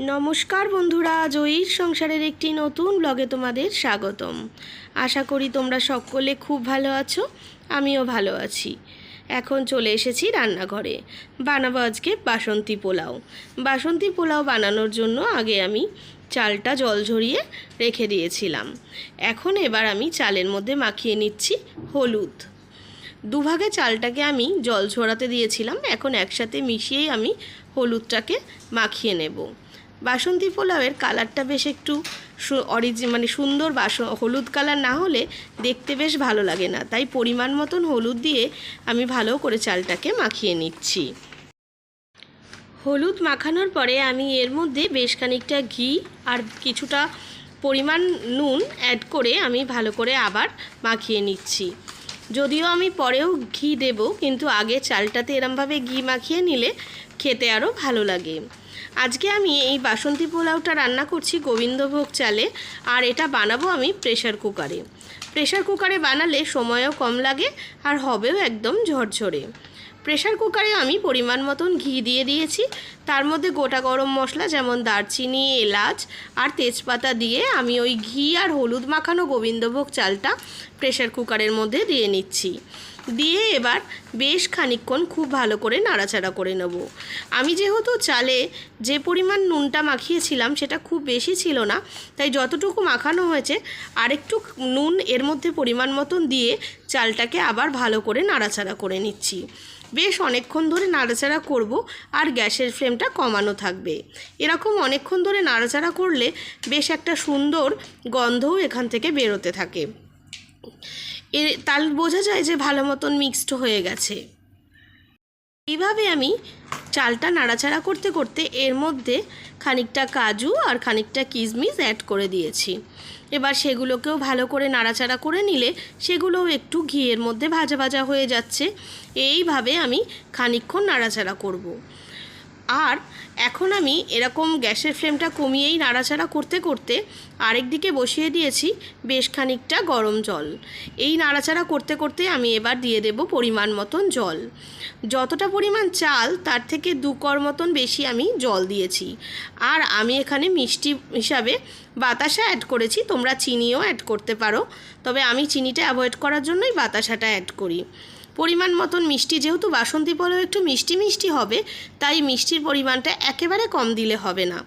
নমস্কার বন্ধুরা, জয়ীর সংসারের একটি নতুন ব্লগে তোমাদের স্বাগতম। আশা করি তোমরা সকলে খুব ভালো আছো, আমিও ভালো আছি। এখন চলে এসেছি রান্নাঘরে। বানাবো আজকে বাসন্তী পোলাও। বাসন্তী পোলাও বানানোর জন্য আগে আমি চালটা জল ঝরিয়ে রেখে দিয়েছিলাম। এখন এবার আমি চালের মধ্যে মাখিয়ে নিচ্ছি হলুদ। দুভাগে চালটাকে আমি জল ঝরাতে দিয়েছিলাম, এখন একসাথে মিশিয়েই আমি হলুদটাকে মাখিয়ে নেব। বাসন্তী পোলাওয়ের কালারটা বেশ একটু অরিজি মানে সুন্দর বাস, হলুদ কালার না হলে দেখতে বেশ ভালো লাগে না। তাই পরিমাণ মতন হলুদ দিয়ে আমি ভালো করে চালটাকে মাখিয়ে নিচ্ছি। হলুদ মাখানোর পরে আমি এর মধ্যে বেশ খানিকটা ঘি আর কিছুটা পরিমাণ নুন অ্যাড করে আমি ভালো করে আবার মাখিয়ে নিচ্ছি। যদিও আমি পরেও ঘি দেব, কিন্তু আগে চালটাতে এরমভাবে ঘি মাখিয়ে নিলে খেতে আরও ভালো লাগে। আজকে আমি এই বাসন্তী পোলাওটা রান্না করছি গোবিন্দভোগ চালে, আর এটা বানাবো আমি প্রেশার কুকারে প্রেশার কুকারে বানালে সময়ও কম লাগে আর হবেও একদম ঝরঝরে। প্রেশার কুকারে আমি পরিমাণ মতন ঘি দিয়ে দিয়েছি। তার মধ্যে গোটা গরম মশলা যেমন দারচিনি, এলাচ আর তেজপাতা দিয়ে আমি ওই ঘি আর হলুদ মাখানো গোবিন্দভোগ চালটা প্রেশার কুকারের মধ্যে দিয়ে নিচ্ছি। দিয়ে এবার বেশ খানিকক্ষণ খুব ভালো করে নাড়াচাড়া করে নেব। আমি যেহেতু চালে যে পরিমাণ নুনটা মাখিয়েছিলাম সেটা খুব বেশি ছিল না, তাই যতটুকু মাখানো হয়েছে আরেকটু নুন এর মধ্যে পরিমাণ মতন দিয়ে চালটাকে আবার ভালো করে নাড়াচাড়া করে নিচ্ছি। বেশ অনেকক্ষণ ধরে নাড়াচাড়া করব আর গ্যাসের ফ্লেমটা কমানো থাকবে। এরকম অনেকক্ষণ ধরে নাড়াচাড়া করলে বেশ একটা সুন্দর গন্ধও এখান থেকে বেরোতে থাকে। এ তাল বোঝা যায় যে ভালো মতন মিক্সড হয়ে গেছে। এইভাবে আমি চালটা নাড়াচাড়া করতে করতে এর মধ্যে খানিকটা কাজু আর খানিকটা কিশমিশ অ্যাড করে দিয়েছি এবার সেগুলোকেও ভালো করে নাড়াচাড়া করে নিলে সেগুলোও একটু ঘিয়ের মধ্যে ভাজা ভাজা হয়ে যাচ্ছে এইভাবে আমি খানিকক্ষণ নাড়াচাড়া করব। আর এখন আমি এরকম গ্যাসের ফ্লেমটা কমিয়েই নাড়াচাড়া করতে করতে আরেক দিকে বসিয়ে দিয়েছি বেশ খানিকটা গরম জল। এই নাড়াচাড়া করতে করতে আমি এবার দিয়ে দেব পরিমাণ মতন জল। যতটা পরিমাণ চাল, তার থেকে দু কর মতন বেশি আমি জল দিয়েছি। আর আমি এখানে মিষ্টি হিসাবে বাতাসা অ্যাড করেছি, তোমরা চিনিও অ্যাড করতে পারো। তবে আমি চিনিটা অ্যাভয়েড করার জন্যই বাতাসাটা অ্যাড করি। পরিমাণ মতন মিষ্টি, যেহেতু বাসন্তী পরেও একটু মিষ্টি মিষ্টি হবে, তাই মিষ্টির পরিমাণটা একেবারে কম দিলে হবে না।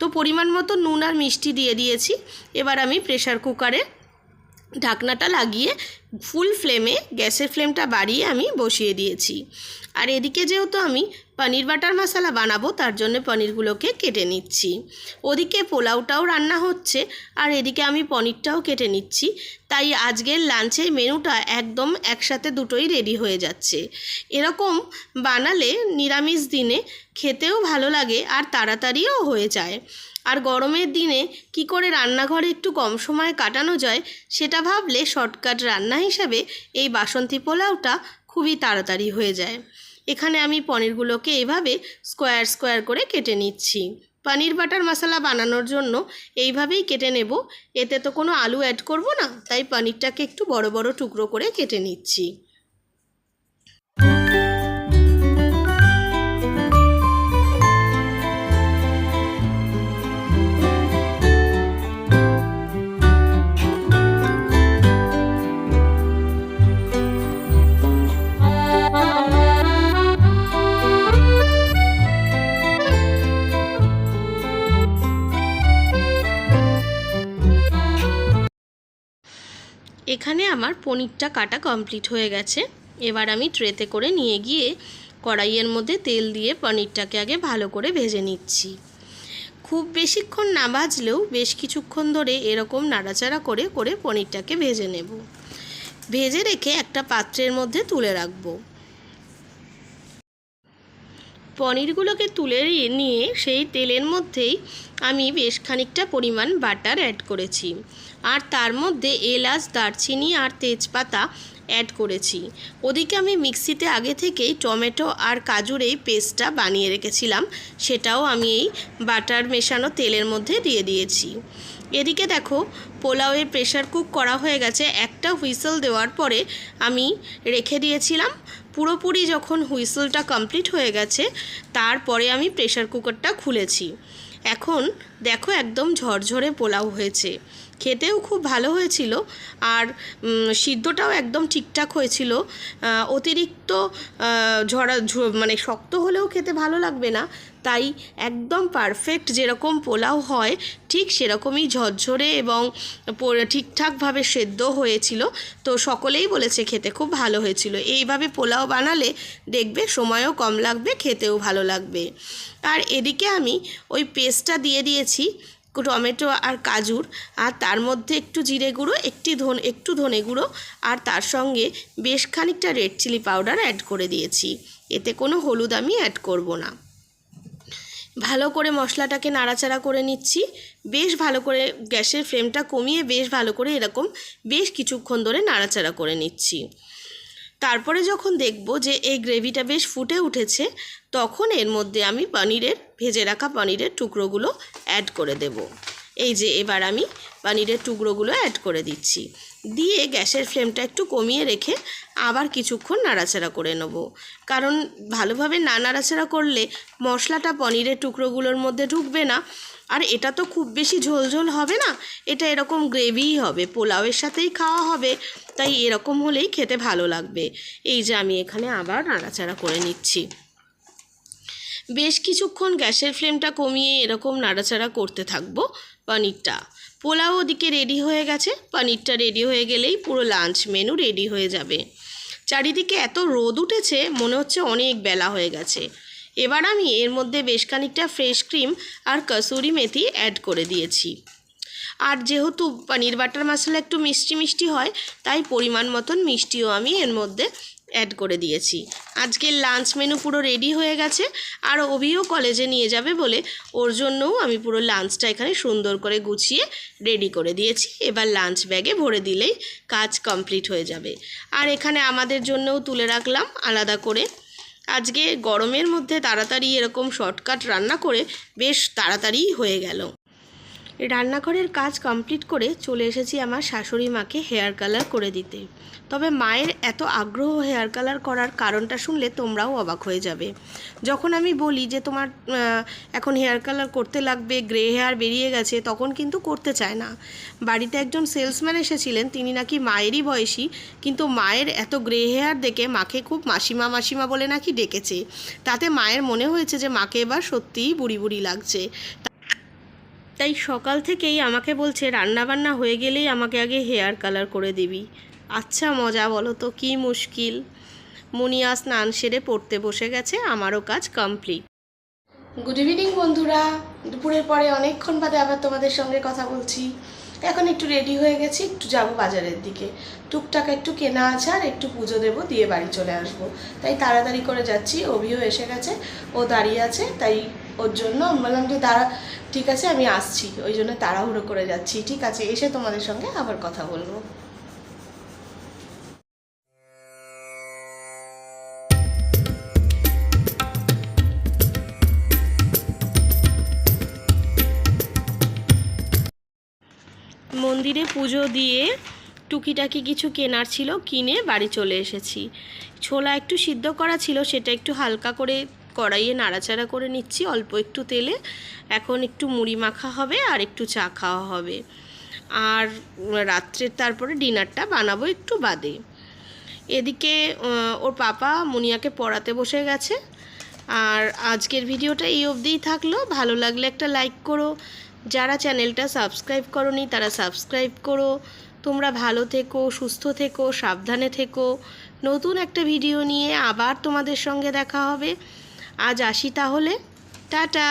তো পরিমাণ মতো নুন আর মিষ্টি দিয়ে দিয়েছি। এবার আমি প্রেশার কুকারে ঢাকনাটা লাগিয়ে ফুল ফ্লেমে গ্যাসের ফ্লেমটা বাড়িয়ে আমি বসিয়ে দিয়েছি। আর এদিকে যেহেতু আমি পনির বাটার মশলা বানাবো, তার জন্য পনিরগুলোকে কেটে নিচ্ছি। ওদিকে পোলাওটাও রান্না হচ্ছে, আর এদিকে আমি পনিরটাও কেটে নিচ্ছি। তাই আজকের লাঞ্চের মেনুটা একদম একসাথে দুটোই রেডি হয়ে যাচ্ছে। এরকম বানালে নিরামিষ দিনে খেতেও ভালো লাগে আর তাড়াতাড়িও হয়ে যায়। আর গরমের দিনে কি করে রান্নাঘরে একটু কম সময় কাটানো যায়, সেটা ভাবলে শর্টকাট রান্না হিসাবে এই বাসন্তী পোলাওটা খুবই তাড়াতাড়ি হয়ে যায়। এখানে আমি পনিরগুলোকে এভাবে স্কোয়ার স্কোয়ার করে কেটে নিচ্ছি। পনির বাটার মশলা বানানোর জন্য এইভাবেই কেটে নেব। এতে তো কোনো আলু অ্যাড করব না, তাই পনিরটাকে একটু বড় বড় টুকরো করে কেটে নিচ্ছি। এখানে আমার পনিরটা কাটা কমপ্লিট হয়ে গেছে। এবার আমি ট্রেতে করে নিয়ে গিয়ে কড়াইয়ের মধ্যে তেল দিয়ে পনিরটাকে আগে ভালো করে ভেজে নিচ্ছি। খুব বেশিক্ষণ না ভাজলেও বেশ কিছুক্ষণ ধরে এরকম নাড়াচাড়া করে করে পনিরটাকে ভেজে নেব। ভেজে রেখে একটা পাত্রের মধ্যে তুলে রাখব। পনিরগুলোকে তুলে নিয়ে সেই তেলের মধ্যেই আমি বেশ খানিকটা পরিমাণ বাটার অ্যাড করেছি। আর তার মধ্যে এলাচ, দারচিনি আর তেজপাতা অ্যাড করেছি। ওদিকে আমি মিক্সিতে আগে থেকেই টমেটো আর কাজুর এই পেস্টটা বানিয়ে রেখেছিলাম। সেটাও আমি এই বাটার মেশানো তেলের মধ্যে দিয়ে দিয়েছি। এদিকে দেখো পোলাওয়ের প্রেশার কুক করা হয়ে গেছে। একটা হুইসেল দেওয়ার পরে আমি রেখে দিয়েছিলাম। পুরোপুরি যখন হুইসেলটা কমপ্লিট হয়ে গেছে, তারপরে আমি প্রেশার কুকারটা খুলেছি। এখন দেখো একদম ঝরঝরে পোলাও হয়েছে। খেতেও খুব ভালো হয়েছিল আর সিদ্ধটাও একদম ঠিকঠাক হয়েছিল। অতিরিক্ত ঝরা মানে শক্ত হলেও খেতে ভালো লাগবে না। তাই একদম পারফেক্ট যেরকম পোলাও হয়, ঠিক সেরকমই ঝরঝরে এবং ঠিকঠাকভাবে সেদ্ধ হয়েছিল। তো সকলেই বলেছে খেতে খুব ভালো হয়েছিল। এইভাবে পোলাও বানালে দেখবে সময়ও কম লাগবে, খেতেও ভালো লাগবে। আর এদিকে আমি ওই পেস্টটা দিয়ে দিয়েছি। টমেটো আর কাজুর, আর তার মধ্যে একটু জিরে গুঁড়ো, একটি ধন, একটু ধনে গুঁড়ো, আর তার সঙ্গে বেশ খানিকটা রেড চিলি পাউডার অ্যাড করে দিয়েছি। এতে কোনো হলুদ আমি অ্যাড করব না। ভালো করে মশলাটাকে নাড়াচাড়া করে নিচ্ছি। বেশ ভালো করে গ্যাসের ফ্লেমটা কমিয়ে বেশ ভালো করে এরকম বেশ কিছুক্ষণ ধরে নাড়াচাড়া করে নিচ্ছি। তারপরে যখন দেখব যে এই গ্রেভিটা বেশ ফুটে উঠেছে, তখন এর মধ্যে আমি পনিরের, ভেজে রাখা পনিরের টুকরোগুলো অ্যাড করে দেব। এই যে এবার আমি পনিরের টুকরোগুলো অ্যাড করে দিচ্ছি। দিয়ে গ্যাসের ফ্লেমটা একটু কমিয়ে রেখে আবার কিছুক্ষণ নাড়াচাড়া করে নেব। কারণ ভালোভাবে না নাড়াচাড়া করলে মশলাটা পনিরের টুকরোগুলোর মধ্যে ঢুকবে না। আর এটা তো খুব বেশি ঝোল ঝোল হবে না। এটা এরকম গ্রেভিই হবে, পোলাওয়ের সাথেই খাওয়া হবে, তাই এরকম হলেই খেতে ভালো লাগবে। এই যে আমি এখানে আবার নাড়াচাড়া করে নিচ্ছি। বেশ কিছুক্ষণ গ্যাসের ফ্লেমটা কমিয়ে এরকম নাড়াচাড়া করতে থাকব পনিরটা। পোলাও ওদিকে রেডি হয়ে গেছে, পনিরটা রেডি হয়ে গেলেই পুরো লাঞ্চ মেনু রেডি হয়ে যাবে। চারিদিকে এত রোদ উঠেছে, মনে হচ্ছে অনেক বেলা হয়ে গেছে। এবার আমি এর মধ্যে বেশ খানিকটা ফ্রেশ ক্রিম আর কসুরি মেথি অ্যাড করে দিয়েছি। আর যেহেতু পনির বাটার মশলা একটু মিষ্টি মিষ্টি হয়, তাই পরিমাণ মতন মিষ্টিও আমি এর মধ্যে অ্যাড করে দিয়েছি। আজকের লাঞ্চ মেনু পুরো রেডি হয়ে গেছে, আর অভিও কলেজে নিয়ে যাবে বলে ওর জন্যও আমি পুরো লাঞ্চটা এখানে সুন্দর করে গুছিয়ে রেডি করে দিয়েছি। এবার লাঞ্চ ব্যাগে ভরে দিলেই কাজ কমপ্লিট হয়ে যাবে। আর এখানে আমাদের জন্যও তুলে রাখলাম আলাদা করে আজকে গরমের মধ্যে তাড়াতাড়ি এরকম শর্টকাট রান্না করে বেশ তাড়াতাড়িই হয়ে গেল। রান্নাঘরের কাজ কমপ্লিট করে চলে এসেছি আমার শাশুড়ি মাকে হেয়ার কালার করে দিতে। তবে মায়ের এত আগ্রহ হেয়ার কালার করার কারণটা শুনলে তোমরাও অবাক হয়ে যাবে। যখন আমি বলি যে তোমার এখন হেয়ার কালার করতে লাগবে, গ্রে হেয়ার বেরিয়ে গেছে, তখন কিন্তু করতে চায় না। বাড়িতে একজন সেলসম্যান এসেছিলেন, তিনি নাকি মায়েরই বয়সী, কিন্তু মায়ের এত গ্রে হেয়ার দেখে মাকে খুব মাসিমা মাসিমা বলে নাকি ডেকেছে। তাতে মায়ের মনে হয়েছে যে মাকে এবার সত্যিই বুড়ি বুড়ি লাগছে। তাই সকাল থেকেই আমাকে বলছে রান্না বান্না হয়ে গেলেই আমাকে আগে হেয়ার কালার করে দিবি। আচ্ছা মজা বলো তো, কী মুশকিল? মুনিয়া স্নান সেরে পড়তে বসে গেছে, আমারও কাজ কমপ্লিট গুড ইভিনিং বন্ধুরা। দুপুরের পরে অনেকক্ষণ বাদে আবার তোমাদের সঙ্গে কথা বলছি। এখন একটু রেডি হয়ে গেছি, একটু যাব বাজারের দিকে। টুকটাক একটু কেনা আছে আর একটু পুজো দেবো, দিয়ে বাড়ি চলে আসব। তাই তাড়াতাড়ি করে যাচ্ছি, অভিও এসে গেছে, ও দাঁড়িয়ে আছে, তাই ওর জন্য বললাম যে, দাঁড়া, ঠিক আছে, আমি আসছি। ওই জন্য তাড়াহুড়ো করে যাচ্ছি। ঠিক আছে, এসে তোমাদের সঙ্গে আবার কথা বলব। মন্দিরে পুজো দিয়ে টুকিটাকি কিছু কেনার ছিল, কিনে বাড়ি চলে এসেছি। ছোলা একটু সিদ্ধ করা ছিল, সেটা একটু হালকা করে কড়াইয়ে নাড়াচাড়া করে নিচ্ছি, অল্প একটু তেলে। এখন একটু মুড়ি মাখা হবে আর একটু চা খাওয়া হবে। আর রাত্রের তারপরে ডিনারটা বানাবো একটু বাদে। এদিকে ওর পাপা মুনিয়াকে পড়াতে বসে গেছে। আর আজকের ভিডিওটা এই অবধিই থাকল। ভালো লাগলে একটা লাইক করো যারা চ্যানেলটা সাবস্ক্রাইব করনি, তারা সাবস্ক্রাইব করো। তোমরা ভালো থেকো, সুস্থ থেকো, সাবধানে থেকো। নতুন একটা ভিডিও নিয়ে আবার তোমাদের সঙ্গে দেখা হবে। আজ আসি তাহলে। টাটা!